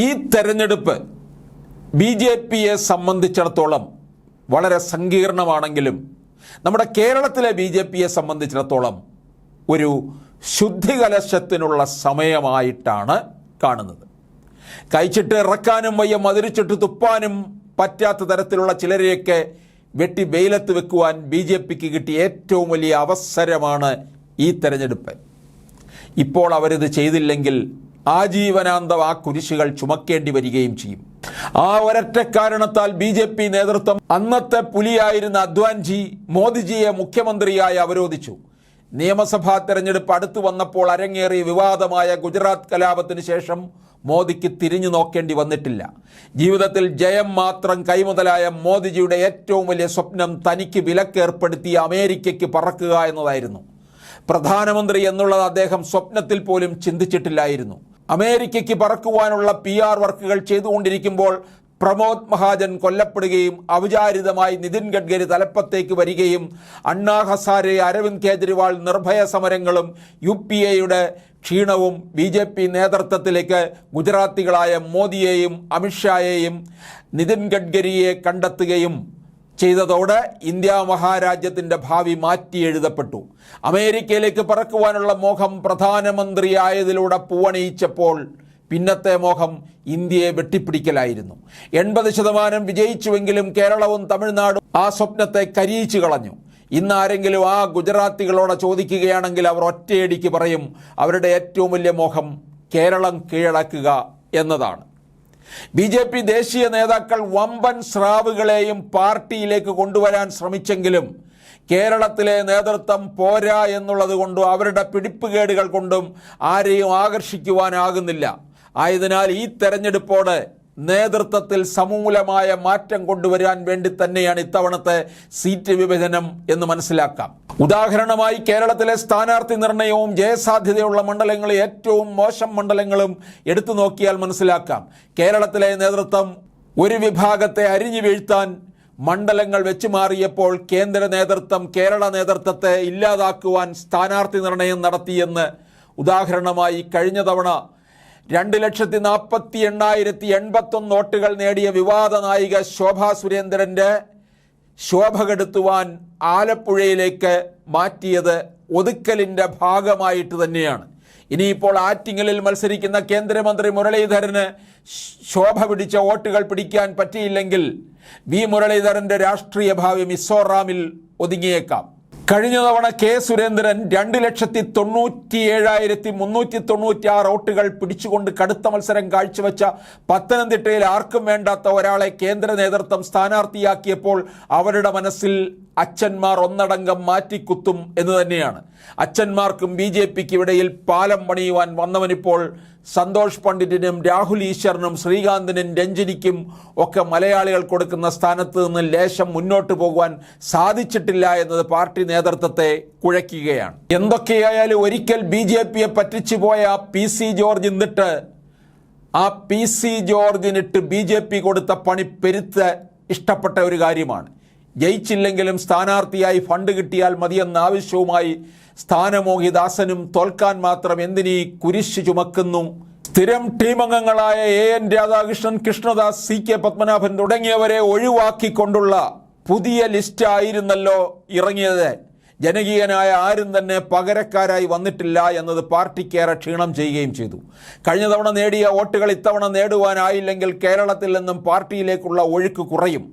ഈ തെരഞ്ഞെടുപ്പ് B J പിയെ സംബന്ധിച്ചിടത്തോളം വളരെ സങ്കീർണമാണെങ്കിലും നമ്മുടെ കേരളത്തിലെ ബി ജെ പിയെ സംബന്ധിച്ചിടത്തോളം ഒരു ശുദ്ധികലശത്തിനുള്ള സമയമായിട്ടാണ് കാണുന്നത്. കഴിച്ചിട്ട് ഇറക്കാനും വയ്യ മതിരിച്ചിട്ട് തുപ്പാനും പറ്റാത്ത തരത്തിലുള്ള ചിലരെയൊക്കെ വെട്ടി വെയിലത്ത് വെക്കുവാൻ ബി ജെ പിക്ക് കിട്ടിയ ഏറ്റവും വലിയ അവസരമാണ് ഈ തെരഞ്ഞെടുപ്പ്. ഇപ്പോൾ അവരിത് ചെയ്തില്ലെങ്കിൽ ആജീവനാന്തം ആ കുരിശുകൾ ചുമക്കേണ്ടി വരികയും ചെയ്യും. ആ ഒരൊറ്റ കാരണത്താൽ ബി ജെ പി നേതൃത്വം അന്നത്തെ പുലിയായിരുന്ന അദ്വാൻജി മോദിജിയെ മുഖ്യമന്ത്രിയായി അവരോധിച്ചു. നിയമസഭാ തെരഞ്ഞെടുപ്പ് അടുത്തു വന്നപ്പോൾ അരങ്ങേറിയ വിവാദമായ ഗുജറാത്ത് കലാപത്തിന് ശേഷം മോദിക്ക് തിരിഞ്ഞു നോക്കേണ്ടി വന്നിട്ടില്ല. ജീവിതത്തിൽ ജയം മാത്രം കൈമുതലായ മോദിജിയുടെ ഏറ്റവും വലിയ സ്വപ്നം തനിക്ക് വിലക്കേർപ്പെടുത്തി അമേരിക്കയ്ക്ക് പറക്കുക എന്നതായിരുന്നു. പ്രധാനമന്ത്രി എന്നുള്ളത് അദ്ദേഹം സ്വപ്നത്തിൽ പോലും ചിന്തിച്ചിട്ടില്ലായിരുന്നു. അമേരിക്കയ്ക്ക് പറക്കുവാനുള്ള പി ആർ വർക്കുകൾ ചെയ്തുകൊണ്ടിരിക്കുമ്പോൾ പ്രമോദ് മഹാജൻ കൊല്ലപ്പെടുകയും ഔചാരിതമായി നിതിൻ ഗഡ്കരി തലപ്പത്തേക്ക് വരികയും അണ്ണാ ഹസാരെ അരവിന്ദ് കേജ്രിവാൾ നിർഭയ സമരങ്ങളും യു പി എയുടെ ക്ഷീണവും ബി ജെ പി നേതൃത്വത്തിലേക്ക് ഗുജറാത്തികളായ മോദിയെയും അമിത്ഷായെയും നിതിൻ ഗഡ്കരിയെ കണ്ടെത്തുകയും ചെയ്തതോടെ ഇന്ത്യ മഹാരാജ്യത്തിന്റെ ഭാവി മാറ്റി എഴുതപ്പെട്ടു. അമേരിക്കയിലേക്ക് പറക്കുവാനുള്ള മോഹം പ്രധാനമന്ത്രിയായതിലൂടെ പൂവണിയിച്ചപ്പോൾ പിന്നത്തെ മോഹം ഇന്ത്യയെ വെട്ടിപ്പിടിക്കലായിരുന്നു. എൺപത് ശതമാനം വിജയിച്ചുവെങ്കിലും കേരളവും തമിഴ്നാടും ആ സ്വപ്നത്തെ കരിയിച്ചു കളഞ്ഞു. ഇന്ന് ആരെങ്കിലും ആ ഗുജറാത്തികളോട് ചോദിക്കുകയാണെങ്കിൽ അവർ ഒറ്റയടിക്ക് പറയും അവരുടെ ഏറ്റവും വലിയ മോഹം കേരളം കീഴടക്കുക എന്നതാണ്. ബി ജെ പി ദേശീയ നേതാക്കൾ വമ്പൻ സ്രാവുകളെയും പാർട്ടിയിലേക്ക് കൊണ്ടുവരാൻ ശ്രമിച്ചെങ്കിലും കേരളത്തിലെ നേതൃത്വം പോരാ എന്നുള്ളത് കൊണ്ടും അവരുടെ പിടിപ്പുകേടുകൾ കൊണ്ടും ആരെയും ആകർഷിക്കുവാനാകുന്നില്ല. ആയതിനാൽ ഈ തെരഞ്ഞെടുപ്പോട് നേതൃത്വത്തിൽ സമൂലമായ മാറ്റം കൊണ്ടുവരാൻ വേണ്ടി തന്നെയാണ് ഇത്തവണത്തെ സീറ്റ് വിഭജനം എന്ന് മനസ്സിലാക്കാം. ഉദാഹരണമായി കേരളത്തിലെ സ്ഥാനാർത്ഥി നിർണയവും ജയസാധ്യതയുള്ള മണ്ഡലങ്ങളെ ഏറ്റവും മോശം മണ്ഡലങ്ങളും എടുത്തു നോക്കിയാൽ മനസ്സിലാക്കാം. കേരളത്തിലെ നേതൃത്വം ഒരു വിഭാഗത്തെ അരിഞ്ഞു വീഴ്ത്താൻ മണ്ഡലങ്ങൾ വെച്ചു മാറിയപ്പോൾ കേന്ദ്ര നേതൃത്വം കേരള നേതൃത്വത്തെ ഇല്ലാതാക്കുവാൻ സ്ഥാനാർത്ഥി നിർണയം നടത്തിയെന്ന് ഉദാഹരണമായി കഴിഞ്ഞ തവണ രണ്ട് ലക്ഷത്തി നാൽപ്പത്തി എണ്ണായിരത്തി എൺപത്തൊന്ന് വോട്ടുകൾ നേടിയ വിവാദ നായിക ശോഭാ സുരേന്ദ്രന്റെ ശോഭ കെടുത്തുവാൻ ആലപ്പുഴയിലേക്ക് മാറ്റിയത് ഒതുക്കലിന്റെ ഭാഗമായിട്ട് തന്നെയാണ്. ഇനിയിപ്പോൾ ആറ്റിങ്ങലിൽ മത്സരിക്കുന്ന കേന്ദ്രമന്ത്രി മുരളീധരന് ശോഭ പിടിച്ച വോട്ടുകൾ പിടിക്കാൻ പറ്റിയില്ലെങ്കിൽ വി മുരളീധരന്റെ രാഷ്ട്രീയ ഭാവി മിസോറാമിൽ ഒതുങ്ങിയേക്കാം. കഴിഞ്ഞ തവണ കെ സുരേന്ദ്രൻ രണ്ട് ലക്ഷത്തി തൊണ്ണൂറ്റി ഏഴായിരത്തി മുന്നൂറ്റി തൊണ്ണൂറ്റി ആറ് വോട്ടുകൾ പിടിച്ചുകൊണ്ട് കടുത്ത മത്സരം കാഴ്ചവെച്ച പത്തനംതിട്ടയിൽ ആർക്കും വേണ്ടാത്ത ഒരാളെ കേന്ദ്ര നേതൃത്വം സ്ഥാനാർത്ഥിയാക്കിയപ്പോൾ അവരുടെ മനസ്സിൽ അച്ഛന്മാർ ഒന്നടങ്കം മാറ്റിക്കുത്തും എന്ന് തന്നെയാണ്. അച്ഛന്മാർക്കും ബി ജെ പിക്ക് ഇടയിൽ പാലം പണിയുവാൻ വന്നവനിപ്പോൾ സന്തോഷ് പണ്ഡിറ്റിനും രാഹുൽ ഈശ്വറിനും ശ്രീകാന്തിനും രഞ്ജിനിക്കും ഒക്കെ മലയാളികൾ കൊടുക്കുന്ന സ്ഥാനത്ത് നിന്ന് ലേശം മുന്നോട്ട് പോകുവാൻ സാധിച്ചിട്ടില്ല എന്നത് പാർട്ടി നേതൃത്വത്തെ കുഴയ്ക്കുകയാണ്. എന്തൊക്കെയായാലും ഒരിക്കൽ ബി ജെ പിയെ പറ്റിച്ചു പോയ പി സി ജോർജ് എന്നിട്ട് ആ പി സി ജോർജിനിട്ട് ബി ജെ പി കൊടുത്ത പണി പെരുത്ത് ഇഷ്ടപ്പെട്ട ഒരു കാര്യമാണ്. ജയിച്ചില്ലെങ്കിലും സ്ഥാനാർത്ഥിയായി ഫണ്ട് കിട്ടിയാൽ മതിയെന്ന ആവശ്യവുമായി സ്ഥാനമോഹിദാസനും തോൽക്കാൻ മാത്രം എന്തിനീ കുരിശ് ചുമക്കുന്നു? സ്ഥിരം ടീമംഗങ്ങളായ A N Radhakrishnan Krishnadas C K Padmanabhan തുടങ്ങിയവരെ ഒഴിവാക്കിക്കൊണ്ടുള്ള പുതിയ ലിസ്റ്റ് ആയിരുന്നല്ലോ ഇറങ്ങിയത്. ജനകീയനായ ആരും തന്നെ പകരക്കാരായി വന്നിട്ടില്ല എന്നത് പാർട്ടിക്കേറെ ക്ഷീണം ചെയ്യുകയും ചെയ്തു. കഴിഞ്ഞ തവണ നേടിയ വോട്ടുകൾ ഇത്തവണ നേടുവാനായില്ലെങ്കിൽ കേരളത്തിൽ നിന്നും പാർട്ടിയിലേക്കുള്ള ഒഴുക്ക് കുറയും.